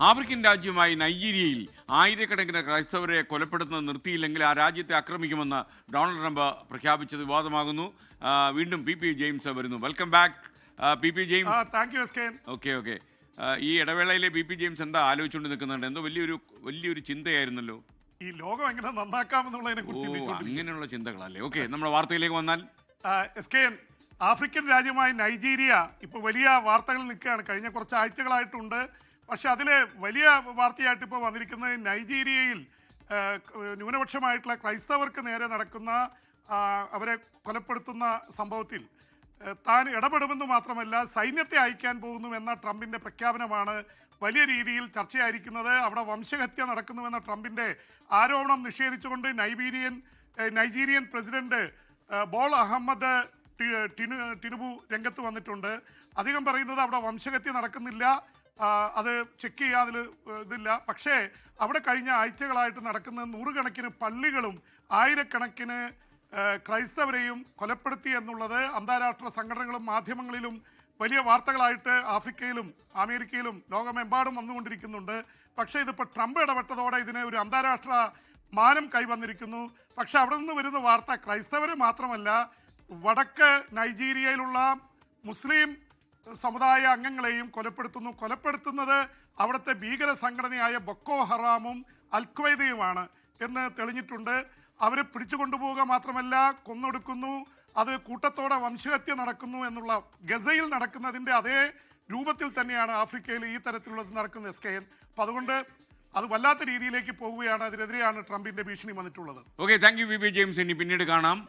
African രാജ്യമായി നൈജീരിയയിൽ ആയിരക്കണക്കിന് ക്രൈസ്തവരെ കൊലപ്പെടുത്തുന്നത് നിർത്തിയില്ലെങ്കിൽ ആ രാജ്യത്തെ ആക്രമിക്കുമെന്ന് ഡൊണാൾഡ് ട്രംപ് പ്രഖ്യാപിച്ചത് വിവാദമാകുന്നു. വീണ്ടും പി പി ജെയിംസ് വരുന്നു. Welcome back P P James. Okay okay. ഈ ഇടവേളയിലെ പി പി ജെയിംസ് എന്താ ആലോചിച്ചുകൊണ്ട് നിൽക്കുന്നുണ്ട്? എന്തോ വലിയൊരു വലിയൊരു ചിന്തയായിരുന്നല്ലോ. ഈ ലോകം എങ്ങനെ നന്നാക്കാമെന്നുള്ളതിനെ കുറിച്ച് അങ്ങനെയുള്ള ചിന്തകളല്ലേ? ഓക്കെ നമ്മുടെ വാർത്തയിലേക്ക് വന്നാൽ. എസ് കെ എൻ ആഫ്രിക്കൻ രാജ്യമായ നൈജീരിയ ഇപ്പോൾ വലിയ വാർത്തകൾ നിൽക്കുകയാണ്. കഴിഞ്ഞ കുറച്ച് ആഴ്ചകളായിട്ടുണ്ട്. പക്ഷെ അതിലെ വലിയ വാർത്തയായിട്ട് ഇപ്പോൾ വന്നിരിക്കുന്നത് നൈജീരിയയിൽ ന്യൂനപക്ഷമായിട്ടുള്ള ക്രൈസ്തവർക്ക് നേരെ നടക്കുന്ന അവരെ കൊലപ്പെടുത്തുന്ന സംഭവത്തിൽ താൻ ഇടപെടുമെന്ന് മാത്രമല്ല സൈന്യത്തെ അയക്കാൻ പോകുന്നു എന്ന ട്രംപിന്റെ പ്രഖ്യാപനമാണ് വലിയ രീതിയിൽ ചർച്ചയായിരിക്കുന്നത്. അവിടെ വംശഹത്യ നടക്കുന്നുവെന്ന ട്രംപിന്റെ ആരോപണം നിഷേധിച്ചുകൊണ്ട് നൈബീരിയൻ Nigerian president Bola Ahmed Tinu Tinubu രംഗത്ത് വന്നിട്ടുണ്ട്. അധികം പറയുന്നത് അവിടെ വംശഹത്യ നടക്കുന്നില്ല. അത് ചെക്ക് ചെയ്യാൻ അതിൽ ഇതില്ല. പക്ഷേ അവിടെ കഴിഞ്ഞ ആഴ്ചകളായിട്ട് നടക്കുന്ന നൂറുകണക്കിന് പള്ളികളും ആയിരക്കണക്കിന് ക്രൈസ്തവരെയും കൊലപ്പെടുത്തി എന്നുള്ളത് അന്താരാഷ്ട്ര സംഘടനകളും മാധ്യമങ്ങളിലും വലിയ വാർത്തകളായിട്ട് ആഫ്രിക്കയിലും അമേരിക്കയിലും ലോകമെമ്പാടും വന്നുകൊണ്ടിരിക്കുന്നുണ്ട്. പക്ഷേ ഇതിപ്പോൾ ട്രംപ് ഇടപെട്ടതോടെ ഇതിനെ ഒരു അന്താരാഷ്ട്ര മാനം കൈവന്നിരിക്കുന്നു. പക്ഷെ അവിടെ നിന്ന് വരുന്ന വാർത്ത ക്രൈസ്തവരെ മാത്രമല്ല വടക്ക് നൈജീരിയയിലുള്ള മുസ്ലിം സമുദായ അംഗങ്ങളെയും കൊലപ്പെടുത്തുന്നു. കൊലപ്പെടുത്തുന്നത് അവിടുത്തെ ഭീകര സംഘടനയായ ബൊക്കോ ഹറാമും അൽക്വൈദയുമാണ് എന്ന് തെളിഞ്ഞിട്ടുണ്ട്. അവരെ പിടിച്ചുകൊണ്ടുപോവുക മാത്രമല്ല കൊന്നൊടുക്കുന്നു. അത് കൂട്ടത്തോടെ വംശഹത്യ നടക്കുന്നു എന്നുള്ള ഗസയിൽ നടക്കുന്നതിന്റെ അതേ രൂപത്തിൽ തന്നെയാണ് ആഫ്രിക്കയിൽ ഈ തരത്തിലുള്ളത് നടക്കുന്നത് എസ് കെ എൻ. അപ്പം അതുകൊണ്ട് അത് വല്ലാത്ത രീതിയിലേക്ക് പോവുകയാണ്. അതിനെതിരെയാണ് ട്രംപിന്റെ ഭീഷണി വന്നിട്ടുള്ളത്. Okay thank you B B James ഇനി പിന്നീട് കാണാം.